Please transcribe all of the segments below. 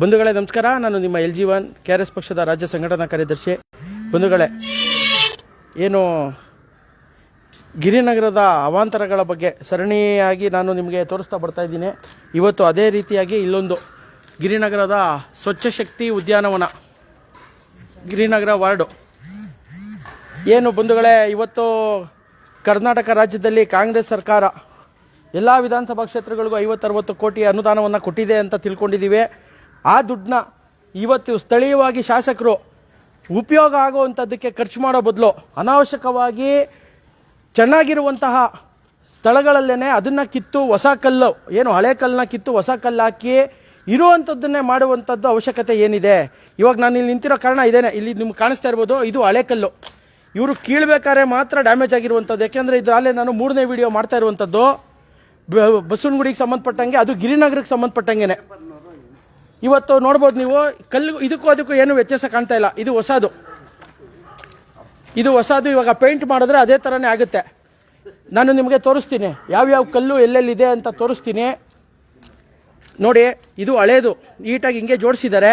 ಬಂಧುಗಳೇ, ನಮಸ್ಕಾರ. ನಾನು ನಿಮ್ಮ L G one K R S ಪಕ್ಷದ ರಾಜ್ಯ ಸಂಘಟನಾ ಕಾರ್ಯದರ್ಶಿ. ಬಂಧುಗಳೇ, ಏನು ಗಿರಿನಗರದ ಅವಾಂತರಗಳ ಬಗ್ಗೆ ಸರಣಿಯಾಗಿ ನಾನು ನಿಮಗೆ ತೋರಿಸ್ತಾ ಬರ್ತಾ ಇದ್ದೀನಿ. ಇವತ್ತು ಅದೇ ರೀತಿಯಾಗಿ ಇಲ್ಲೊಂದು ಗಿರಿನಗರದ ಸ್ವಚ್ಛ ಶಕ್ತಿ ಉದ್ಯಾನವನ, ಗಿರಿನಗರ ವಾರ್ಡು. ಏನು ಬಂಧುಗಳೇ, ಇವತ್ತು ಕರ್ನಾಟಕ ರಾಜ್ಯದಲ್ಲಿ ಕಾಂಗ್ರೆಸ್ ಸರ್ಕಾರ ಎಲ್ಲ ವಿಧಾನಸಭಾ ಕ್ಷೇತ್ರಗಳಿಗೂ ಐವತ್ತರವತ್ತು ಕೋಟಿ ಅನುದಾನವನ್ನು ಕೊಟ್ಟಿದೆ ಅಂತ ತಿಳ್ಕೊಂಡಿದ್ದೀವಿ ಆ ದುಡ್ಡನ್ನ ಇವತ್ತು ಸ್ಥಳೀಯವಾಗಿ ಶಾಸಕರು ಉಪಯೋಗ ಆಗುವಂಥದ್ದಕ್ಕೆ ಖರ್ಚು ಮಾಡೋ ಬದಲು ಅನಾವಶ್ಯಕವಾಗಿ ಚೆನ್ನಾಗಿರುವಂತಹ ಸ್ಥಳಗಳಲ್ಲೇ ಅದನ್ನು ಕಿತ್ತು ಹೊಸ ಕಲ್ಲು, ಏನು ಹಳೆ ಕಲ್ಲನ್ನ ಕಿತ್ತು ಹೊಸ ಕಲ್ಲು ಹಾಕಿ ಇರುವಂಥದ್ದನ್ನೇ ಮಾಡುವಂಥದ್ದು ಅವಶ್ಯಕತೆ ಏನಿದೆ. ಇವಾಗ ನಾನು ಇಲ್ಲಿ ನಿಂತಿರೋ ಕಾರಣ ಇದೇನೆ. ಇಲ್ಲಿ ನಿಮ್ಗೆ ಕಾಣಿಸ್ತಾ ಇರ್ಬೋದು, ಇದು ಹಳೆ ಕಲ್ಲು. ಇವರು ಕೀಳ್ಬೇಕಾದ್ರೆ ಮಾತ್ರ ಡ್ಯಾಮೇಜ್ ಆಗಿರುವಂಥದ್ದು ಯಾಕೆಂದರೆ ಇದರಲ್ಲೇ ನಾನು ಮೂರನೇ ವಿಡಿಯೋ ಮಾಡ್ತಾ ಇರುವಂಥದ್ದು ಬಸವನಗುಡಿಗೆ ಸಂಬಂಧಪಟ್ಟಂಗೆ, ಅದು ಗಿರಿನಗರಕ್ಕೆ ಸಂಬಂಧಪಟ್ಟಂಗೆನೆ. ಇವತ್ತು ನೋಡ್ಬೋದು ನೀವು, ಕಲ್ಲು, ಇದಕ್ಕೂ ಅದಕ್ಕೂ ಏನು ವ್ಯತ್ಯಾಸ ಕಾಣ್ತಾ ಇಲ್ಲ. ಇದು ಹೊಸದು. ಇದು ಹೊಸದು, ಇವಾಗ ಪೇಂಟ್ ಮಾಡಿದ್ರೆ ಅದೇ ಥರನೇ ಆಗುತ್ತೆ. ನಾನು ನಿಮಗೆ ತೋರಿಸ್ತೀನಿ, ಯಾವ್ಯಾವ ಕಲ್ಲು ಎಲ್ಲೆಲ್ಲಿದೆ ಅಂತ ತೋರಿಸ್ತೀನಿ. ನೋಡಿ, ಇದು ಹಳೇದು, ನೀಟಾಗಿ ಹಿಂಗೆ ಜೋಡಿಸಿದ್ದಾರೆ.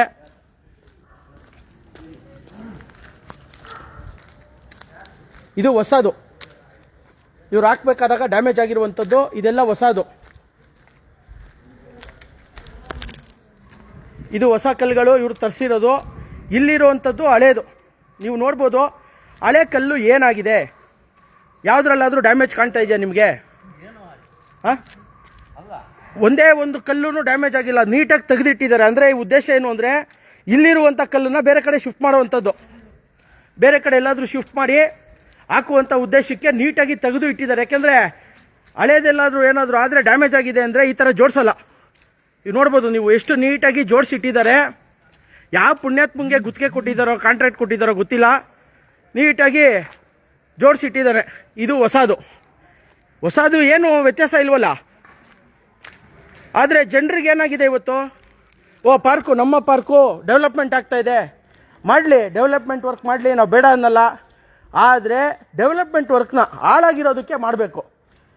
ಇದು ಹೊಸದು. ಇವ್ರು ಹಾಕ್ಬೇಕಾದಾಗ ಡ್ಯಾಮೇಜ್ ಆಗಿರುವಂಥದ್ದು, ಇದೆಲ್ಲ ಹೊಸದು. ಇದು ಹೊಸ ಕಲ್ಲುಗಳು, ಇವ್ರು ತರಿಸಿರೋದು, ಇಲ್ಲಿರುವಂಥದ್ದು ಹಳೇದು. ನೀವು ನೋಡ್ಬೋದು, ಹಳೆ ಕಲ್ಲು ಏನಾಗಿದೆ? ಯಾವುದ್ರಲ್ಲಾದರೂ ಡ್ಯಾಮೇಜ್ ಕಾಣ್ತಾ ಇದೆಯಾ ನಿಮಗೆ? ಹಾಂ? ಒಂದೇ ಒಂದು ಕಲ್ಲೂ ಡ್ಯಾಮೇಜ್ ಆಗಿಲ್ಲ. ನೀಟಾಗಿ ತೆಗೆದಿಟ್ಟಿದ್ದಾರೆ. ಅಂದರೆ ಈ ಉದ್ದೇಶ ಏನು ಅಂದರೆ, ಇಲ್ಲಿರುವಂಥ ಕಲ್ಲನ್ನು ಬೇರೆ ಕಡೆ ಶಿಫ್ಟ್ ಮಾಡುವಂಥದ್ದು. ಬೇರೆ ಕಡೆ ಎಲ್ಲಾದರೂ ಶಿಫ್ಟ್ ಮಾಡಿ ಹಾಕುವಂಥ ಉದ್ದೇಶಕ್ಕೆ ನೀಟಾಗಿ ತೆಗೆದು ಇಟ್ಟಿದ್ದಾರೆ. ಯಾಕೆಂದರೆ ಹಳೇದೆಲ್ಲಾದರೂ ಏನಾದರೂ ಆದರೆ ಡ್ಯಾಮೇಜ್ ಆಗಿದೆ ಅಂದರೆ ಈ ಥರ ಜೋಡಿಸಲ್ಲ. ಈಗ ನೋಡ್ಬೋದು ನೀವು ಎಷ್ಟು ನೀಟಾಗಿ ಜೋಡಿಸಿಟ್ಟಿದ್ದಾರೆ ಯಾವ ಪುಣ್ಯಾತ್ಮಂಗೆ ಗುತ್ತಿಗೆ ಕೊಟ್ಟಿದ್ದಾರೋ ಕಾಂಟ್ರಾಕ್ಟ್ ಕೊಟ್ಟಿದ್ದಾರೋ ಗೊತ್ತಿಲ್ಲ. ನೀಟಾಗಿ ಜೋಡಿಸಿಟ್ಟಿದ್ದಾರೆ ಇದು ಹೊಸದು. ಹೊಸದು ಏನು ವ್ಯತ್ಯಾಸ ಇಲ್ವಲ್ಲ? ಆದರೆ ಜನರಿಗೆ ಏನಾಗಿದೆ ಇವತ್ತು? ಓ, ಪಾರ್ಕು, ನಮ್ಮ ಪಾರ್ಕು ಡೆವಲಪ್ಮೆಂಟ್ ಆಗ್ತಾ ಇದೆ. ಮಾಡಲಿ, ಡೆವಲಪ್ಮೆಂಟ್ ವರ್ಕ್ ಮಾಡಲಿ, ನಾವು ಬೇಡ ಅನ್ನಲ್ಲ. ಆದರೆ ಡೆವಲಪ್ಮೆಂಟ್ ವರ್ಕ್ನ ಹಾಳಾಗಿರೋದಕ್ಕೆ ಮಾಡಬೇಕು.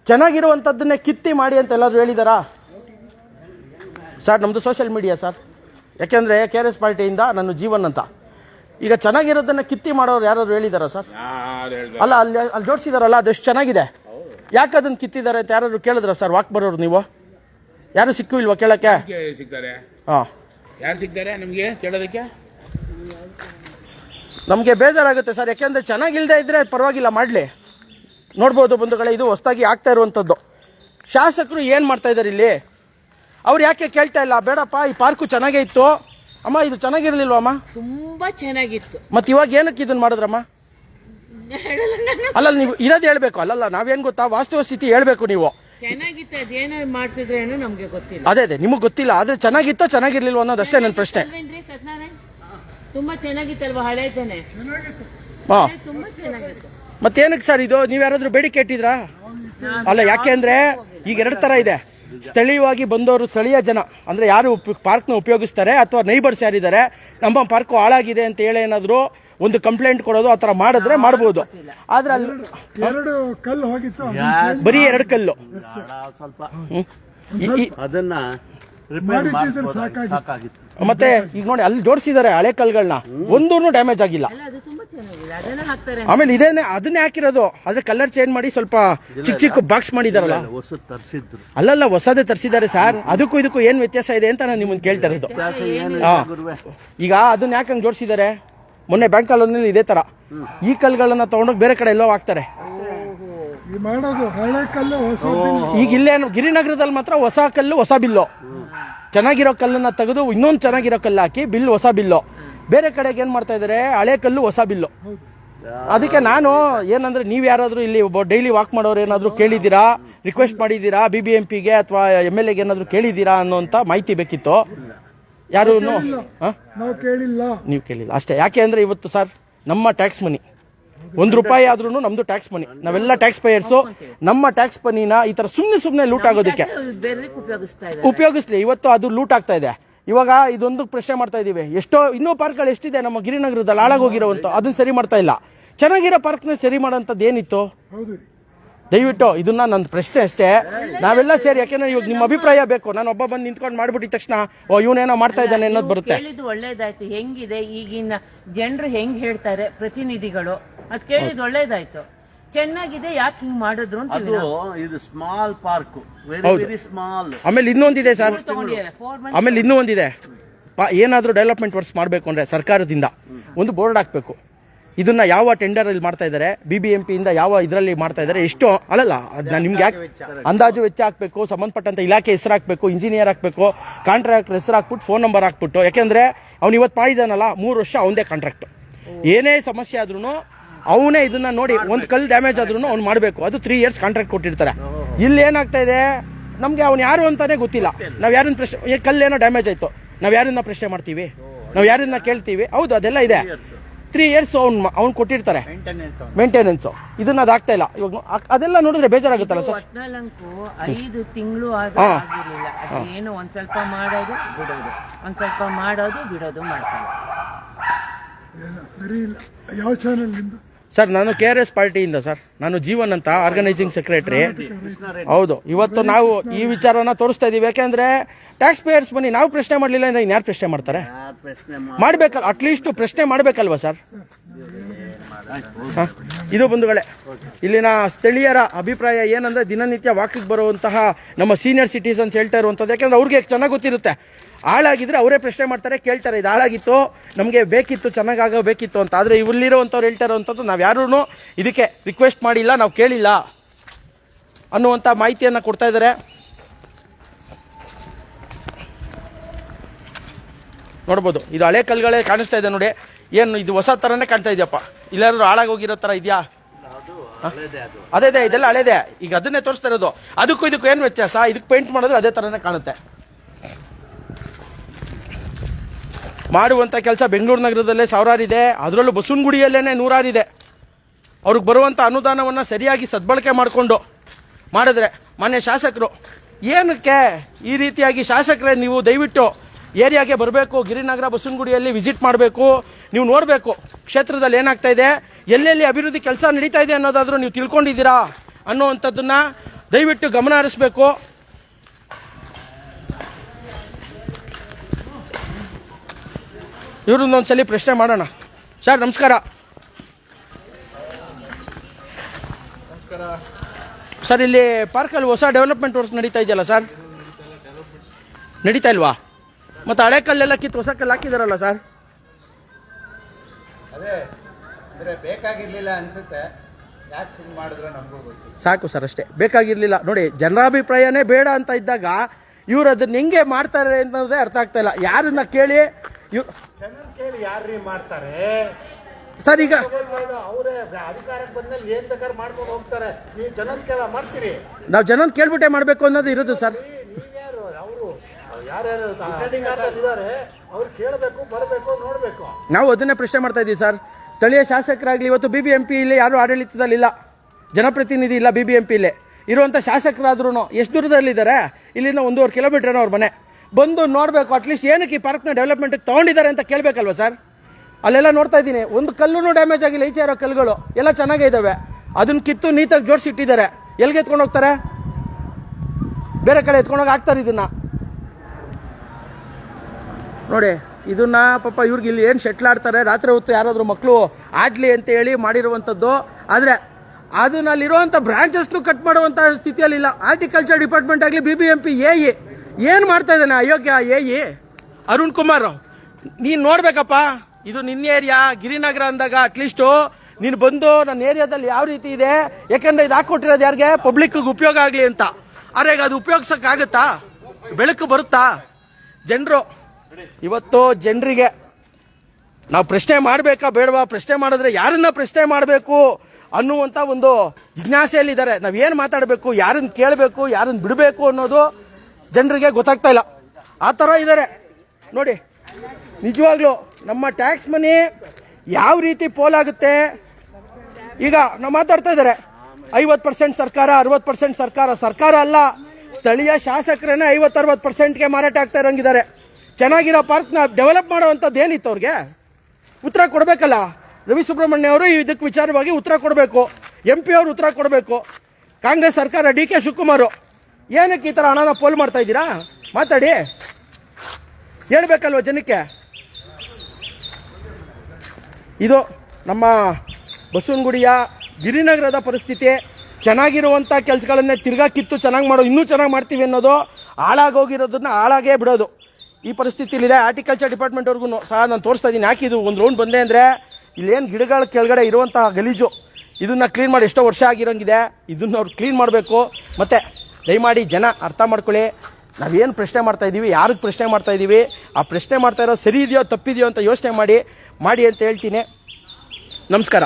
ಚೆನ್ನಾಗಿರುವಂಥದ್ದನ್ನೇ ಕಿತ್ತಿ ಮಾಡಿ ಅಂತ ಎಲ್ಲಾದರೂ ಹೇಳಿದಾರಾ? ಸರ್ ನಮ್ಮದು ಸೋಷಿಯಲ್ ಮೀಡಿಯಾ ಸರ್. ಯಾಕೆಂದರೆ ಕೆ ಆರ್ ಎಸ್ ಪಾರ್ಟಿಯಿಂದ ನನ್ನ ಜೀವನ್ ಅಂತ. ಈಗ ಚೆನ್ನಾಗಿರೋದನ್ನ ಕಿತ್ತಿ ಮಾಡೋರು ಯಾರಾದ್ರು ಹೇಳಿದಾರಾ ಸರ್? ಅಲ್ಲ ಅಲ್ಲಿ ಅಲ್ಲಿ ಜೋಡಿಸಿದಾರಲ್ಲ ಅದೆಷ್ಟು ಚೆನ್ನಾಗಿದೆ? ಯಾಕೆ ಅದನ್ನು ಕಿತ್ತಿದ್ದಾರೆ ಅಂತ ಯಾರಾದ್ರು ಕೇಳಿದ್ರ ಸರ್? ವಾಕ್ ಬರೋರು ನೀವು? ಯಾರು ಸಿಕ್ಕು ಇಲ್ವಾ ಕೇಳಕ್ಕೆ? ಸಿಗ್ತಾರೆ? ಹಾಂ. ಯಾರು ಸಿಗ್ತಾರೆ ನಿಮಗೆ ಕೇಳೋದಕ್ಕೆ? ನಮಗೆ ಬೇಜಾರಾಗುತ್ತೆ ಸರ್ ಯಾಕೆಂದರೆ ಚೆನ್ನಾಗಿಲ್ಲದೆ ಇದ್ದರೆ ಪರವಾಗಿಲ್ಲ ಮಾಡಲಿ. ನೋಡ್ಬೋದು ಬಂಧುಗಳೇ ಇದು ಹೊಸದಾಗಿ ಆಗ್ತಾ ಇರುವಂಥದ್ದು. ಶಾಸಕರು ಏನು ಮಾಡ್ತಾ ಇದ್ದಾರೆ ಇಲ್ಲಿ? ಅವ್ರು ಯಾಕೆ ಕೇಳ್ತಾ ಇಲ್ಲ? ಬೇಡಪ್ಪ ಈ ಪಾರ್ಕು ಚೆನ್ನಾಗೇ ಇತ್ತು. ಅಮ್ಮ ಇದು ಚೆನ್ನಾಗಿರ್ಲಿಲ್ವಾ ಅಮ್ಮ? ತುಂಬಾ ಚೆನ್ನಾಗಿತ್ತು. ಮತ್ತೆ ಇವಾಗ ಏನಕ್ಕೆ ಇದನ್ನ ಮಾಡಿದ್ರಮ್ಮ? ಹೇಳಲ್ಲ ನಾನು. ಅಲ್ಲ ನೀವು ಇರೋದು ಹೇಳ್ಬೇಕು ಅಲ್ಲಲ್ಲ ನಾವೇನು ಗೊತ್ತಾ? ವಾಸ್ತವ ಸ್ಥಿತಿ ಹೇಳ್ಬೇಕು ನೀವು. ಚೆನ್ನಾಗಿತ್ತು ಅದೇನೋ ಮಾಡ್ಸಿದ್ರೇನು ನಮ್ಗೆ ಗೊತ್ತಿಲ್ಲ. ಅದೇ ಅದೇ ನಿಮಗೆ ಗೊತ್ತಿಲ್ಲ ಆದರೆ ಚೆನ್ನಾಗಿತ್ತೋ ಚೆನ್ನಾಗಿರ್ಲಿಲ್ವ ಅನ್ನೋದು ಅಷ್ಟೇ ನನ್ನ ಪ್ರಶ್ನೆ. ತುಂಬಾ ಚೆನ್ನಾಗಿತ್ತಲ್ವಾ ಹಳೇದೇನೆ. ಹಾ. ತುಂಬಾ ಚೆನ್ನಾಗಿತ್ತು. ಮತ್ತೇನಕ್ಕೆ ಸರ್ ಇದು? ನೀವು ಯಾರಾದ್ರೂ ಬೇಡಿಕೆ ಇಟ್ಟಿದ್ರಾ ಅಲ್ಲ ಯಾಕೆ ಅಂದ್ರೆ ಈಗ ಎರಡು ತರ ಇದೆ. ಸ್ಥಳೀಯವಾಗಿ ಬಂದವರು ಸ್ಥಳೀಯ ಜನ. ಅಂದ್ರೆ ಯಾರು ಉಪ- ಪಾರ್ಕ್ನ ಉಪಯೋಗಿಸ್ತಾರೆ ಅಥವಾ ನೈಬರ್ಸ್ ಯಾರಿದ್ದಾರೆ ನಮ್ಮ ಪಾರ್ಕು ಹಾಳಾಗಿದೆ ಅಂತ ಹೇಳಿ ಏನಾದ್ರು ಒಂದು ಕಂಪ್ಲೇಂಟ್ ಕೊಡೋದು ಆ ಥರ ಮಾಡಿದ್ರೆ ಮಾಡ್ಬೋದು. ಆದ್ರೆ ಅಲ್ಲಿ ಎರಡು ಕಲ್ಲು ಹೋಗಿತ್ತು ಬರೀ ಎರಡು ಕಲ್ಲು. ಸ್ವಲ್ಪ ಅದನ್ನ ರಿಪೇರ್ ಮಾಡಿಟ್ಟಿದ್ರೆ ಮಾಡಿಸ್ಬೋದಾಗಿತ್ತು ಸಾಕಾಗಿತ್ತು. ಸಾಕಾಗಿತ್ತು. ಮತ್ತೆ ಈಗ ನೋಡಿ ಅಲ್ಲಿ ಜೋಡಿಸಿದ್ದಾರೆ ಹಳೆ ಕಲ್ಗಳನ್ನ ಒಂದೂ ಡ್ಯಾಮೇಜ್ ಆಗಿಲ್ಲ. ಅಲ್ಲ ಅದು ತುಂಬಾ ಚೆನ್ನಾಗಿದೆ. ಅದನ್ನ ಹಾಕ್ತಾರೆ. ಆಮೇಲೆ ಇದೇನೆ ಅದನ್ನೇ ಹಾಕಿರೋದು. ಆದ್ರೆ ಕಲರ್ ಚೇಂಜ್ ಮಾಡಿ ಸ್ವಲ್ಪ ಚಿಕ್ಕ ಚಿಕ್ಕ ಬಾಕ್ಸ್ ಮಾಡಿದಾರಲ್ಲ. ಹೊಸ ತರಿಸಿದ್ರು. ಅಲ್ಲಲ್ಲ ಹೊಸದೇ ತರಿಸಿದ್ದಾರೆ ಸರ್. ಅದಕ್ಕೂ ಇದಕ್ಕೂ ಏನ್ ವ್ಯತ್ಯಾಸ ಇದೆ ಅಂತ ನಾನು ನಿಮ್ಮನ್ನ ಕೇಳ್ತಾ ಇರೋದು. ವ್ಯತ್ಯಾಸ ಏನು ಹಾ. ಗುರುವೆ. ಈಗ ಅದನ್ನ ಯಾಕೆ ಹಂಗೆ ಜೋಡಿಸಿದ್ದಾರೆ? ಮೊನ್ನೆ ಬ್ಯಾಂಕ್ ಕಾಲೋನಿಯಲ್ಲಿ ಇದೇ ತರ. ಈ ಕಲ್ಗಳನ್ನ ತಗೊಂಡೋಗಿ ಬೇರೆ ಕಡೆ ಎಲ್ಲೋ ಹಾಕ್ತಾರೆ. ಮಾಡೋದು ಹಳೆ ಕಲ್ಲು ಹೊಸ ಈಗ ಇಲ್ಲೇನು ಗಿರಿನಗರದಲ್ಲಿ ಮಾತ್ರ ಹೊಸ ಕಲ್ಲು ಹೊಸ ಬಿಲ್ಲು. ಚೆನ್ನಾಗಿರೋ ಕಲ್ಲನ್ನ ತೆಗೆದು ಇನ್ನೊಂದು ಚೆನ್ನಾಗಿರೋ ಕಲ್ಲು ಹಾಕಿ ಬಿಲ್ ಹೊಸ ಬಿಲ್ಲು. ಬೇರೆ ಕಡೆಗೆ ಏನು ಮಾಡ್ತಾ ಇದಾರೆ? ಹಳೆ ಕಲ್ಲು ಹೊಸ ಬಿಲ್ಲು. ಅದಕ್ಕೆ ನಾನು ಏನಂದ್ರೆ ನೀವು ಯಾರಾದರೂ ಇಲ್ಲಿ ಒಬ್ಬ ಡೈಲಿ ವಾಕ್ ಮಾಡೋರು ಏನಾದರೂ ಕೇಳಿದ್ದೀರಾ? ರಿಕ್ವೆಸ್ಟ್ ಮಾಡಿದ್ದೀರಾ? ಬಿ ಬಿ ಎಂ ಪಿಗೆ ಅಥವಾ ಎಂ ಎಲ್ ಎಗೆ ಏನಾದರೂ ಕೇಳಿದ್ದೀರಾ ಅನ್ನೋಂಥ ಮಾಹಿತಿ ಬೇಕಿತ್ತು. ಯಾರು ಹಾಂ? ಕೇಳಿಲ್ಲ. ನೀವು ಕೇಳಿಲ್ಲ. ಅಷ್ಟೇ. ಯಾಕೆ ಅಂದರೆ ಇವತ್ತು ಸರ್ ನಮ್ಮ ಟ್ಯಾಕ್ಸ್ ಮನಿ. ಒಂದು ರೂಪಾಯಿ ಆದ್ರೂ ನಮ್ದು ಟ್ಯಾಕ್ಸ್ ಮನಿ ನಾವೆಲ್ಲ ಟ್ಯಾಕ್ಸ್ ಪೇಯರ್ಸು ನಮ್ಮ ಟ್ಯಾಕ್ಸ್ ಮನಿನ ಈ ತರ ಸುಮ್ಮನೆ ಸುಮ್ಮನೆ ಲೂಟ್ ಆಗೋದಕ್ಕೆ. ಬೇರೆ ಉಪಯೋಗಿಸ್ತಾ ಇದ್ದಾರೆ. ಉಪಯೋಗಿಸ್ಲಿ ಇವತ್ತು ಅದು ಲೂಟ್ ಆಗ್ತಾ ಇದೆ. ಇವಾಗ ಇದೊಂದು ಪ್ರಶ್ನೆ ಮಾಡ್ತಾ ಇದೀವಿ. ಎಷ್ಟೋ ಇನ್ನೂ ಪಾರ್ಕ್ಗಳು ಎಷ್ಟಿದೆ ನಮ್ಮ ಗಿರಿನಗರದಲ್ಲಿ? ಹಾಳಾಗೋಗಿರೋವಂಥ ಅದನ್ನ ಸರಿ ಮಾಡ್ತಾ ಇಲ್ಲ. ಚೆನ್ನಾಗಿರೋ ಪಾರ್ಕ್ನ ಸರಿ ಮಾಡೋಂಥದ್ದು ಏನಿತ್ತು? ದಯವಿಟ್ಟು ಇದನ್ನ ನನ್ನ ಪ್ರಶ್ನೆ ಅಷ್ಟೇ. ನಾವೆಲ್ಲ ಸೇರಿ ಯಾಕೆಂದ್ರೆ ಇವಾಗ ನಿಮ್ಮ ಅಭಿಪ್ರಾಯ ಬೇಕು. ನಾನು ಒಬ್ಬ ಬಂದು ನಿಂತ್ಕೊಂಡು ಮಾಡ್ಬಿಟ್ಟಿದ ತಕ್ಷಣ ಓ ಇವನೇನೋ ಮಾಡ್ತಾ ಇದ್ದಾನೆ ಅನ್ನೋದು ಬರುತ್ತೆ. ಒಳ್ಳೇದಾಯ್ತು. ಹೆಂಗಿದೆ? ಈಗಿನ ಜನರು ಹೆಂಗ್ ಹೇಳ್ತಾರೆ? ಪ್ರತಿನಿಧಿಗಳು. ಅದ್ ಕೇಳಿದ್ ಒಳ್ಳೇದಾಯ್ತು. ಚೆನ್ನಾಗಿದೆ ಯಾಕೆ ಹಿಂಗ್ ಮಾಡಿದ್ರು ಅಂತ ಅದು ಇದು small park very. Very small ಆಮೇಲೆ ಇನ್ನೊಂದಿದೆ ಸರ್. ತಗೊಂಡಿದ್ದಾರೆ. ಫೋರ್ ಮಂತ್ಸ್ ಆಮೇಲೆ ಇನ್ನೂ ಒಂದಿದೆ ಪಾ- ಏನಾದ್ರೂ ಡೆವಲಪ್ಮೆಂಟ್ ವರ್ಕ್ಸ್ ಮಾಡಬೇಕು ಅಂದ್ರೆ ಸರ್ಕಾರದಿಂದ ಒಂದು ಬೋರ್ಡ್ ಹಾಕಬೇಕು. ಇದನ್ನ ಯಾವ ಟೆಂಡರ್ ಅಲ್ಲಿ ಮಾಡ್ತಾ ಇದ್ದಾರೆ ಬಿ ಬಿ ಎಂ ಪಿಯಿಂದ ಯಾವ ಇದರಲ್ಲಿ ಮಾಡ್ತಾ ಇದ್ದಾರೆ ಎಷ್ಟು ಅಲ್ಲಲ್ಲ ಅದನ್ನ ನಿಮ್ಗೆ ಯಾಕೆ ಅಂದಾಜು ವೆಚ್ಚ. ಹಾಕ್ಬೇಕು ಸಂಬಂಧಪಟ್ಟಂತ ಇಲಾಖೆ ಹೆಸರು ಹಾಕ್ಬೇಕು ಇಂಜಿನಿಯರ್ ಹಾಕ್ಬೇಕು ಕಾಂಟ್ರಾಕ್ಟರ್ ಹೆಸರು ಹಾಕ್ಬಿಟ್ಟು ಫೋನ್ ನಂಬರ್ ಹಾಕ್ಬಿಟ್ಟು. ಯಾಕೆಂದ್ರೆ ಅವ್ನು ಇವತ್ತು ಮಾಡಿದಾನಲ್ಲ ಮೂರು ವರ್ಷ ಅವನದೇ ಕಾಂಟ್ರಾಕ್ಟ್ ಏನೇ ಸಮಸ್ಯೆ ಆದ್ರೂ ಅವನೇ ಇದನ್ನ ನೋಡಿ ಒಂದು ಕಲ್ ಡ್ಯಾಮೇಜ್ ಆದ್ರೂ ಅವ್ನು ಮಾಡಬೇಕು. ಅದು ತ್ರೀ ಇಯರ್ಸ್ ಕಾಂಟ್ರಾಕ್ಟ್ ಕೊಟ್ಟಿರ್ತಾರೆ. ಇಲ್ಲಿ ಏನಾಗ್ತಾ ಇದೆ? ನಮಗೆ ಅವ್ನು ಯಾರು ಅಂತಾನೆ ಗೊತ್ತಿಲ್ಲ. ನಾವು ಯಾರನ್ನ ಪ್ರಶ್ನೆ ಏ, ಕಲ್ಲೇನೋ ಡ್ಯಾಮೇಜ್ ಆಯ್ತು. ನಾವು ಯಾರನ್ನ ಪ್ರಶ್ನೆ ಮಾಡ್ತೀವಿ? ನಾವು ಯಾರನ್ನ ಕೇಳ್ತೀವಿ? ಹೌದು ಅದೆಲ್ಲ ಇದೆ. ತ್ರೀ ಇಯರ್ಸ್ ಅವ್ನ್ ಅವ್ನು ಕೊಟ್ಟಿರ್ತಾರೆ. ಮೇಂಟೆನೆನ್ಸ್ ಇದನ್ನ ಅದಾಗ್ತಾ ಇಲ್ಲ. ಇವಾಗ ಅದೆಲ್ಲ ನೋಡಿದ್ರೆ ಬೇಜಾರಾಗುತ್ತಲ್ಲ ಸರ್? ಐದು ತಿಂಗಳು ಏನು ಒಂದ್ ಸ್ವಲ್ಪ ಮಾಡೋದು ಬಿಡೋದು. ಒಂದ್ ಸ್ವಲ್ಪ ಮಾಡೋದು ಬಿಡೋದು ಮಾಡ್ತಾರೆ. ಏನೋ? ಸರಿ ಇಲ್ಲ. ಯಾವ ಚಾನಲ್ ನಿಂದು? ಸರ್, ನಾನು ಕೆ ಆರ್ ಎಸ್ ಪಾರ್ಟಿಯಿಂದ, ಸರ್. ನಾನು ಜೀವನ್ ಅಂತ ಆರ್ಗನೈಸಿಂಗ್ ಸೆಕ್ರೆಟರಿ ಹೌದು. ಇವತ್ತು ನಾವು ಈ ವಿಚಾರನ ತೋರಿಸ್ತಾ ಇದೀವಿ. ಯಾಕೆಂದ್ರೆ ಟ್ಯಾಕ್ಸ್ ಪೇಯರ್ಸ್ ಬನ್ನಿ, ನಾವು ಪ್ರಶ್ನೆ ಮಾಡಲಿಲ್ಲ ಅಂದ್ರೆ ಇನ್ಯಾರು ಪ್ರಶ್ನೆ ಮಾಡ್ತಾರೆ? ಮಾಡ್ಬೇಕಲ್ಲ ಅಟ್ಲೀಸ್ಟ್ ಪ್ರಶ್ನೆ ಮಾಡ್ಬೇಕಲ್ವಾ, ಸರ್? ಇದು ಬಂಧುಗಳೇ, ಇಲ್ಲಿನ ಸ್ಥಳೀಯರ ಅಭಿಪ್ರಾಯ ಏನಂದ್ರೆ ದಿನನಿತ್ಯ ವಾಕಿಗೆ ಬರುವಂತಹ ನಮ್ಮ ಸೀನಿಯರ್ ಸಿಟಿಸನ್ಸ್ ಹೇಳ್ತಾ ಇರುವಂತದ್ದು ಯಾಕಂದ್ರೆ ಅವ್ರಿಗೆ ಚೆನ್ನಾಗಿ ಗೊತ್ತಿರುತ್ತೆ. ಹಾಳಾಗಿದ್ರೆ ಅವರೇ ಪ್ರಶ್ನೆ ಮಾಡ್ತಾರೆ ಕೇಳ್ತಾರೆ ಇದು ಹಾಳಾಗಿತ್ತು ನಮಗೆ ಬೇಕಿತ್ತು ಚೆನ್ನಾಗಾಗೋ ಬೇಕಿತ್ತು ಅಂತ. ಆದರೆ ಇಲ್ಲಿರುವಂಥವ್ರು ಹೇಳ್ತಾ ಇರೋವಂಥದ್ದು ನಾವು ಯಾರೂ ಇದಕ್ಕೆ ರಿಕ್ವೆಸ್ಟ್ ಮಾಡಿಲ್ಲ ನಾವು ಕೇಳಿಲ್ಲ ಅನ್ನುವಂಥ ಮಾಹಿತಿಯನ್ನು ಕೊಡ್ತಾ ಇದ್ದಾರೆ. ನೋಡ್ಬೋದು ಇದು ಹಳೆ ಕಲ್ಗಳೇ ಕಾಣಿಸ್ತಾ ಇದೆ ನೋಡಿ. ಏನು ಇದು ಹೊಸ ಥರನೇ ಕಾಣ್ತಾ ಇದೆಯಪ್ಪ? ಇಲ್ಲಾದ್ರೂ ಹಾಳಾಗೋಗಿರೋ ಥರ ಇದೆಯಾ? ಅದು ಇದೆಲ್ಲ ಹಳೇದೇ. ಈಗ ಅದನ್ನೇ ತೋರಿಸ್ತಾ ಇರೋದು. ಅದಕ್ಕೂ ಇದಕ್ಕೂ ಏನು ವ್ಯತ್ಯಾಸ? ಇದಕ್ಕೆ ಪೇಂಟ್ ಮಾಡಿದ್ರೆ ಅದೇ ಥರನೇ ಕಾಣುತ್ತೆ. ಮಾಡುವಂಥ ಕೆಲಸ ಬೆಂಗಳೂರು ನಗರದಲ್ಲೇ ಸಾವಿರಾರಿದೆ. ಅದರಲ್ಲೂ ಬಸವನಗುಡಿಯಲ್ಲೇ ನೂರಾರು ಇದೆ ಅವ್ರಿಗೆ ಬರುವಂಥ ಅನುದಾನವನ್ನು ಸರಿಯಾಗಿ ಸದ್ಬಳಕೆ ಮಾಡಿಕೊಂಡು ಮಾಡಿದ್ರೆ ಮಾನ್ಯ ಶಾಸಕರು, ಏನಕ್ಕೆ ಈ ರೀತಿಯಾಗಿ ಶಾಸಕರೇ ನೀವು ದಯವಿಟ್ಟು ಏರಿಯಾಗೆ ಬರಬೇಕು, ಗಿರಿನಗರ, ಬಸವನಗುಡಿಯಲ್ಲಿ ವಿಸಿಟ್ ಮಾಡಬೇಕು, ನೀವು ನೋಡಬೇಕು ಕ್ಷೇತ್ರದಲ್ಲಿ ಏನಾಗ್ತಾ ಇದೆ, ಎಲ್ಲೆಲ್ಲಿ ಅಭಿವೃದ್ಧಿ ಕೆಲಸ ನಡೀತಾ ಇದೆ ಅನ್ನೋದಾದರೂ ನೀವು ತಿಳ್ಕೊಂಡಿದ್ದೀರಾ ಅನ್ನೋವಂಥದ್ದನ್ನು ದಯವಿಟ್ಟು ಗಮನ ಹರಿಸ್ಬೇಕು. ಇವ್ರನ್ನೊಂದ್ಸಲಿ ಪ್ರಶ್ನೆ ಮಾಡೋಣ. ಸರ್ ನಮಸ್ಕಾರ. ಸರ್ ಇಲ್ಲಿ ಪಾರ್ಕಲ್ಲಿ ಹೊಸ ಡೆವಲಪ್ಮೆಂಟ್ ವರ್ಕ್ ನಡೀತಾ ಇದೆಯಲ್ಲ ಸರ್? ನಡೀತಾ ಇಲ್ವಾ? ಮತ್ತು ಹಳೆ ಕಲ್ಲೆಲ್ಲ ಕಿತ್ತು ಹೊಸ ಕಲ್ಲು ಹಾಕಿದಾರಲ್ಲ ಸರ್? ಬೇಕಾಗಿರ್ಲಿಲ್ಲ ಅನ್ಸುತ್ತೆ. ಸಾಕು ಸರ್ ಅಷ್ಟೇ. ಬೇಕಾಗಿರ್ಲಿಲ್ಲ. ನೋಡಿ ಜನರಾಭಿಪ್ರಾಯನೇ ಬೇಡ ಅಂತ ಇದ್ದಾಗ ಇವ್ರು ಅದನ್ನ ಹೆಂಗೆ ಮಾಡ್ತಾರೆ ಅನ್ನೋದೇ ಅರ್ಥ ಆಗ್ತಾ ಇಲ್ಲ. ಯಾರನ್ನ ಕೇಳಿ ಕೇಳಿ ಯಾರ್ರಿ ಮಾಡ್ತಾರೆ? ಸರ್ ಈಗ ಅವರೇ ಅಧಿಕಾರಕ್ಕೆ ಬಂದ್ಮೇಲೆ ಏನ್ ಬೇಕಾದ್ರೆ ಮಾಡ್ಕೊಂಡು ಹೋಗ್ತಾರೆ. ನೀವು ಜನ ಕೇಳ ಮಾಡ್ತೀರಿ. ನಾವು ಜನ ಕೇಳ್ಬಿಟ್ಟೆ ಮಾಡಬೇಕು ಅನ್ನೋದು ಇರೋದು ಸರ್. ನೀವ್ಯಾರು ಅವರು ಯಾರ್ಯಾರು ಇದ್ದಾರೆ ಅವ್ರು ಕೇಳಬೇಕು ಬರಬೇಕು ನೋಡಬೇಕು. ನಾವು ಅದನ್ನೇ ಪ್ರಶ್ನೆ ಮಾಡ್ತಾ ಇದ್ದೀವಿ ಸರ್. ಸ್ಥಳೀಯ ಶಾಸಕರಾಗಲಿ ಇವತ್ತು ಬಿ ಬಿ ಎಂ ಪಿ ಇಲ್ಲಿ ಯಾರು ಆಡಳಿತದಲ್ಲಿ ಇಲ್ಲ ಜನಪ್ರತಿನಿಧಿ ಇಲ್ಲ ಬಿ ಬಿ ಎಂ ಪಿ ಇಲ್ಲಿ. ಇರುವಂಥ ಶಾಸಕರಾದ್ರೂ ಎಷ್ಟು ದೂರದಲ್ಲಿದ್ದಾರೆ? ಇಲ್ಲಿಂದ ಒಂದೂವರೆ ಕಿಲೋಮೀಟರ್ ಅವ್ರ ಮನೆ. ಬಂದು ನೋಡಬೇಕು ಅಟ್ಲೀಸ್ಟ್ ಏನಕ್ಕೆ ಈ ಪಾರ್ಕ್ನ ಡೆವಲಪ್ಮೆಂಟ್ ತೊಗೊಂಡಿದ್ದಾರೆ ಅಂತ ಕೇಳಬೇಕಲ್ವ ಸರ್ ಅಲ್ಲೆಲ್ಲ ನೋಡ್ತಾ ಇದ್ದೀನಿ. ಒಂದು ಕಲ್ಲೂ ಡ್ಯಾಮೇಜ್ ಆಗಿಲ್ಲ, ಈಚೆ ಇರೋ ಕಲ್ಲುಗಳು. ಎಲ್ಲ ಚೆನ್ನಾಗಿದ್ದಾವೆ ಅದನ್ನ ಕಿತ್ತು ನೀಟಾಗಿ ಜೋಡಿಸಿ ಇಟ್ಟಿದ್ದಾರೆ. ಎಲ್ಲಿಗೆ ಎತ್ಕೊಂಡು ಹೋಗ್ತಾರೆ? ಬೇರೆ ಕಡೆ ಎತ್ಕೊಂಡೋಗಿ ಹಾಕ್ತಾರೆ ಇದನ್ನ. ನೋಡಿ, ಇದನ್ನ ಪಾಪ ಇವ್ರಿಗೆ ಇಲ್ಲಿ ಏನು ಶೆಟ್ಲ್ ಆಡ್ತಾರೆ? ರಾತ್ರಿ ಹೊತ್ತು ಯಾರಾದರೂ ಮಕ್ಕಳು ಆಡ್ಲಿ ಅಂತ ಹೇಳಿ ಮಾಡಿರುವಂಥದ್ದು ಆದರೆ ಅದನ್ನ ಅಲ್ಲಿರುವಂಥ ಬ್ರಾಂಚಸ್ನು ಕಟ್ ಮಾಡುವಂಥ ಸ್ಥಿತಿಯಲ್ಲಿ ಇಲ್ಲ ಆರ್ಟಿಕಲ್ಚರ್ ಡಿಪಾರ್ಟ್ಮೆಂಟ್ ಆಗಲಿ ಬಿ ಬಿ ಎಂ ಪಿ ಎ ಏನು ಮಾಡ್ತಾ ಇದ್ದಾನೆ ಅಯೋಗ್ಯ ಎ ಇ ಅರುಣ್ ಕುಮಾರ್ ನೀನು ನೋಡ್ಬೇಕಪ್ಪ, ಇದು ನಿನ್ನ ಏರಿಯಾ ಗಿರಿನಗರ ಅಂದಾಗ ಅಟ್ಲೀಸ್ಟು ನೀನು ಬಂದು ನನ್ನ ಏರಿಯಾದಲ್ಲಿ ಯಾವ ರೀತಿ ಇದೆ? ಯಾಕಂದ್ರೆ ಇದು ಹಾಕೊಟ್ಟಿರೋದು ಯಾರಿಗೆ? ಪಬ್ಲಿಕ್ಗೆ ಉಪಯೋಗ ಆಗಲಿ ಅಂತ. ಈಗ ಅದು ಉಪಯೋಗಿಸೋಕ್ಕಾಗತ್ತಾ ಬೆಳಕು ಬರುತ್ತಾ? ಜನರು, ಇವತ್ತು ಜನರಿಗೆ ನಾವು ಪ್ರಶ್ನೆ ಮಾಡಬೇಕಾ ಬೇಡವಾ? ಪ್ರಶ್ನೆ ಮಾಡಿದ್ರೆ ಯಾರನ್ನ ಪ್ರಶ್ನೆ ಮಾಡಬೇಕು ಅನ್ನುವಂಥ ಒಂದು ಜಿಜ್ಞಾಸೆಯಲ್ಲಿದ್ದಾರೆ. ನಾವು ಏನು ಮಾತಾಡಬೇಕು? ಯಾರನ್ನ ಕೇಳಬೇಕು? ಯಾರನ್ನ ಬಿಡಬೇಕು ಅನ್ನೋದು ಜನರಿಗೆ ಗೊತ್ತಾಗ್ತಾ ಇಲ್ಲ. ಆ ಥರ ಇದ್ದಾರೆ ನೋಡಿ, ನಿಜವಾಗ್ಲೂ ನಮ್ಮ ಟ್ಯಾಕ್ಸ್ ಮನಿ ಯಾವ ರೀತಿ ಪೋಲಾಗುತ್ತೆ ಈಗ ನಾವು ಮಾತಾಡ್ತಾ ಇದ್ದಾರೆ ಐವತ್ತು ಪರ್ಸೆಂಟ್ ಸರ್ಕಾರ, ಅರವತ್ತು ಪರ್ಸೆಂಟ್ ಸರ್ಕಾರ. ಸರ್ಕಾರ ಅಲ್ಲ, ಸ್ಥಳೀಯ ಶಾಸಕರೇನೆ ಐವತ್ತು, ಅರವತ್ತು ಪರ್ಸೆಂಟ್ಗೆ ಮಾರಾಟ ಆಗ್ತಾ ಇರೋಂಗಿದ್ದಾರೆ. ಚೆನ್ನಾಗಿರೋ ಪಾರ್ಕ್ನ ಡೆವಲಪ್ ಮಾಡೋವಂಥದ್ದು ಏನಿತ್ತು ಅವ್ರಿಗೆ? ಉತ್ತರ ಕೊಡಬೇಕಲ್ಲ? ರವಿ ಸುಬ್ರಹ್ಮಣ್ಯ ಅವರು ಇದಕ್ಕೆ ವಿಚಾರವಾಗಿ ಉತ್ತರ ಕೊಡಬೇಕು. ಎಂ ಪಿ ಅವರು ಉತ್ತರ ಕೊಡಬೇಕು. ಕಾಂಗ್ರೆಸ್ ಸರ್ಕಾರ ಡಿ ಕೆ ಶಿವಕುಮಾರು ಏನಕ್ಕೆ ಈ ಥರ ಹಣನ ಪೋಲ್ ಮಾಡ್ತಾ ಇದ್ದೀರಾ? ಮಾತಾಡಿ. ಹೇಳ್ಬೇಕಲ್ವ ಜನಕ್ಕೆ? ಇದು ನಮ್ಮ ಬಸವನಗುಡಿಯ ಗಿರಿನಗರದ ಪರಿಸ್ಥಿತಿ. ಚೆನ್ನಾಗಿರುವಂಥ ಕೆಲಸಗಳನ್ನೇ ತಿರ್ಗಾ ಕಿತ್ತು ಚೆನ್ನಾಗಿ ಮಾಡೋ, ಇನ್ನೂ ಚೆನ್ನಾಗಿ ಮಾಡ್ತೀವಿ ಅನ್ನೋದು ಹಾಳಾಗೋಗಿರೋದನ್ನ ಹಾಳಾಗೇ ಬಿಡೋದು. ಈ ಪರಿಸ್ಥಿತಿಲಿದೆ ಆರ್ಟಿಕಲ್ಚರ್ ಡಿಪಾರ್ಟ್ಮೆಂಟ್ವರೆಗೂ ಸಹ ನಾನು ತೋರಿಸ್ತಾ ಇದ್ದೀನಿ. ಯಾಕೆ ಇದು ಒಂದು ರೌಂಡ್ ಬಂದೆ ಅಂದರೆ ಇಲ್ಲೇನು ಗಿಡಗಳ ಕೆಳಗಡೆ ಇರುವಂತಹ ಗಲೀಜು. ಇದನ್ನು ಕ್ಲೀನ್ ಮಾಡಿ ಎಷ್ಟೋ ವರ್ಷ ಆಗಿರೋಂಗಿದೆ. ಇದನ್ನು ಅವ್ರು ಕ್ಲೀನ್ ಮಾಡಬೇಕು. ಮತ್ತು ದಯಮಾಡಿ ಜನ ಅರ್ಥ ಮಾಡ್ಕೊಳ್ಳಿ. ನಾವೇನು ಪ್ರಶ್ನೆ ಮಾಡ್ತಾ ಇದ್ದೀವಿ ಯಾರಿಗೆ ಪ್ರಶ್ನೆ ಮಾಡ್ತಾ ಇದ್ದೀವಿ ಆ ಪ್ರಶ್ನೆ ಮಾಡ್ತಾ ಇರೋ ಸರಿ ಇದೆಯೋ ತಪ್ಪಿದೆಯೋ ಅಂತ ಯೋಚನೆ ಮಾಡಿ ಮಾಡಿ ಅಂತ ಹೇಳ್ತೀನಿ. ನಮಸ್ಕಾರ.